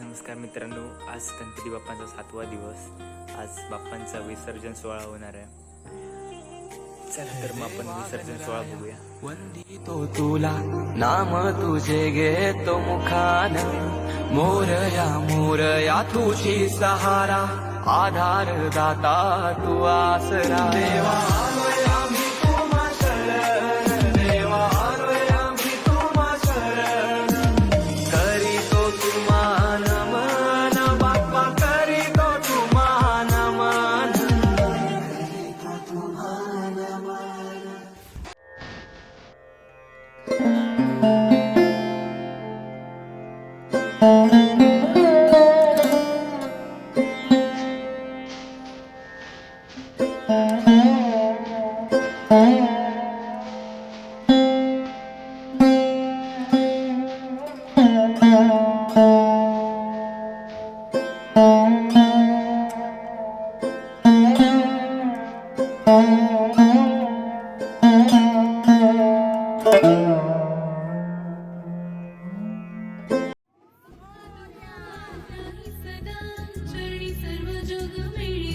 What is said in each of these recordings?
नमस्कार मित्रांनो आज गणपती बाप्पांचा सातवा दिवस. आज बाप्पांचा विसर्जन सोहळा होणार आहे. चला तर मग आपण विसर्जन सोहळा बघूया. वंदितो तुला नाम तुझे घेतो मुखान. मोरया मोरया तुझी सहारा. आधार दाता तू आसरा. देवा முதுகுமிழி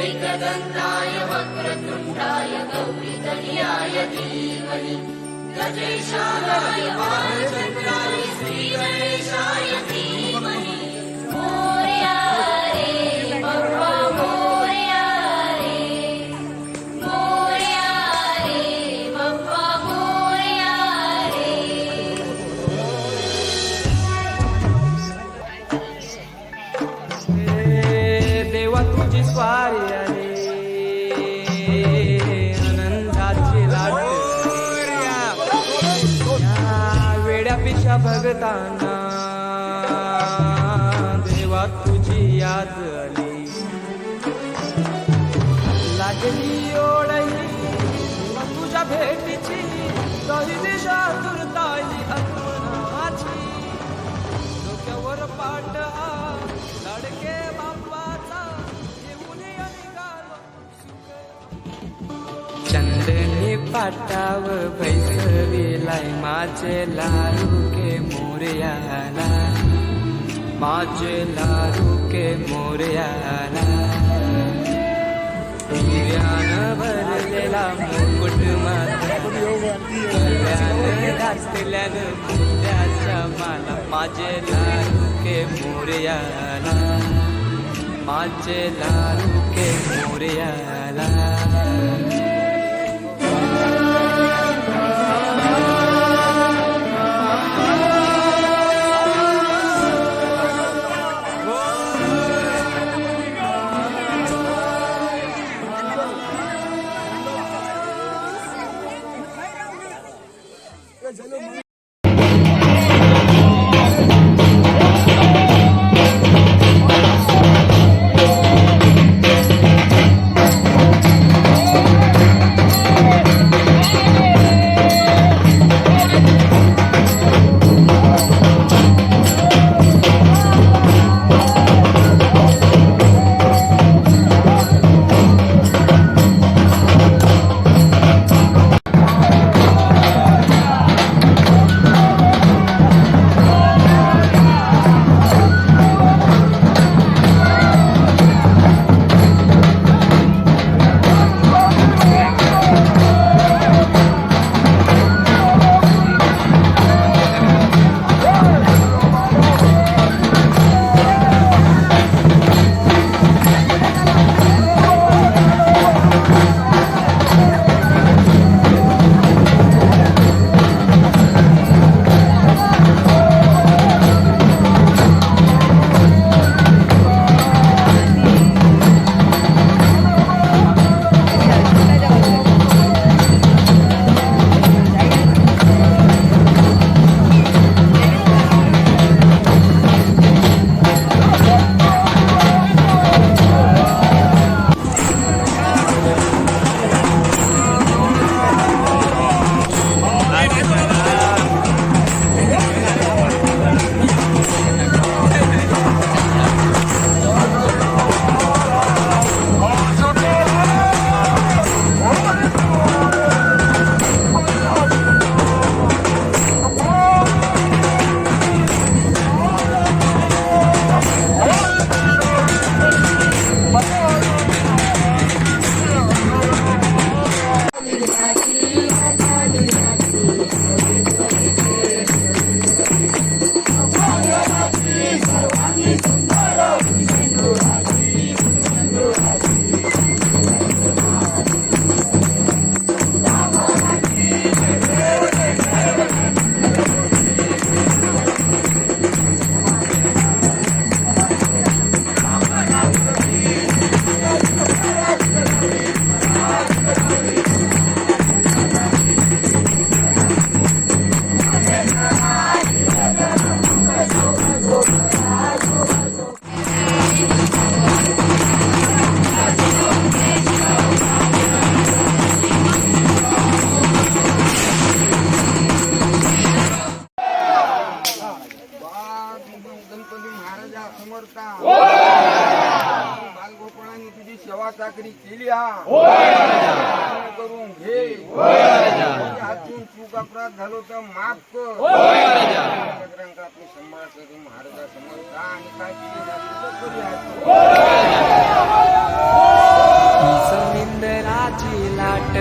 ैकगन्दाय वक्रुण्डाय गौरिदल्याय देवले गजेशालानि आम्रन्त्राणि श्रीमते शाय भगताना देवा तुझी याद आली. लागली ओळही तुझ्या भेटीची कळली शातुरताई अकमाची डोक्यावर पाठ लडके चंदनी पाटाव भैसविलाय माझे लालू के मोरयाला माझे लाडू के मोरयाला हिऱ्यानं भरलेला मुकुट माता कल्याण घातल्यानं मोत्याच्या माला माझे लाडू के मोरयाला माझे लाडू के मोरयाला गणपती समर्था बालगोपाळांनी तुझी सेवा चाकरी केली हा. करून घे. हातून चूक अपराध झालो तर माफ कर. सगळ्यांका सांभाळ करून महाराजा समर्था आणि काय केली जाते लाट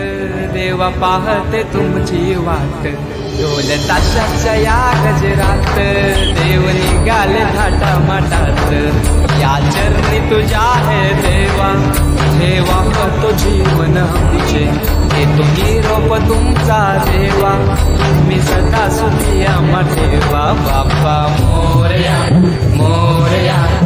देवा पाहते तुमची वाट. ढोल ताशाच्या या गजरात देव. निघाले थाटा माटात या चरणी तुझ्या हे देवा. ठेवा तो जीवन आमचे हे तुम्ही रोप तुमचा देवा. तुम्ही सदा सुखी मठेवा बाप्पा मोरया मोरया.